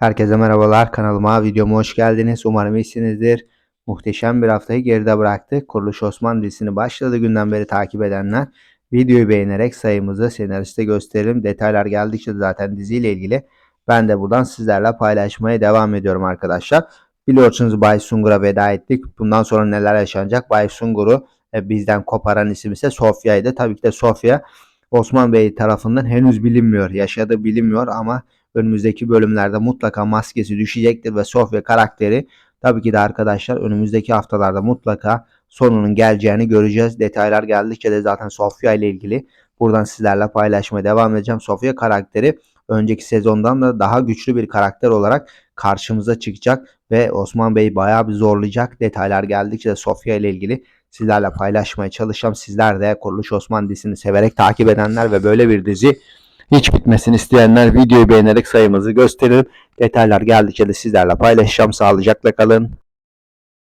Herkese merhabalar kanalıma videoma hoş geldiniz. Umarım iyisinizdir. Muhteşem bir haftayı geride bıraktık. Kuruluş Osman dizisini başladığı günden beri takip edenler videoyu beğenerek sayımızı senariste gösterelim. Detaylar geldikçe zaten diziyle ilgili ben de buradan sizlerle paylaşmaya devam ediyorum arkadaşlar. Biliyorsunuz Bay Sungur'a veda ettik. Bundan sonra neler yaşanacak? Bay Sungur'u e, bizden koparan isim ise Sofya'ydı. Tabii ki de Sofya Osman Bey tarafından henüz bilinmiyor. Yaşadığı bilinmiyor ama önümüzdeki bölümlerde mutlaka maskesi düşecektir ve Sofya karakteri tabii ki de arkadaşlar önümüzdeki haftalarda mutlaka sonunun geleceğini göreceğiz. Detaylar geldikçe de zaten Sofya ile ilgili buradan sizlerle paylaşmaya devam edeceğim. Sofya karakteri önceki sezondan da daha güçlü bir karakter olarak karşımıza çıkacak ve Osman Bey bayağı bir zorlayacak. Detaylar geldikçe de Sofya ile ilgili sizlerle paylaşmaya çalışacağım. Sizler de Kuruluş Osman dizisini severek takip edenler ve böyle bir dizi hiç bitmesini isteyenler videoyu beğenerek sayımızı gösterin. Detaylar geldikçe de sizlerle paylaşacağım. Sağlıcakla kalın.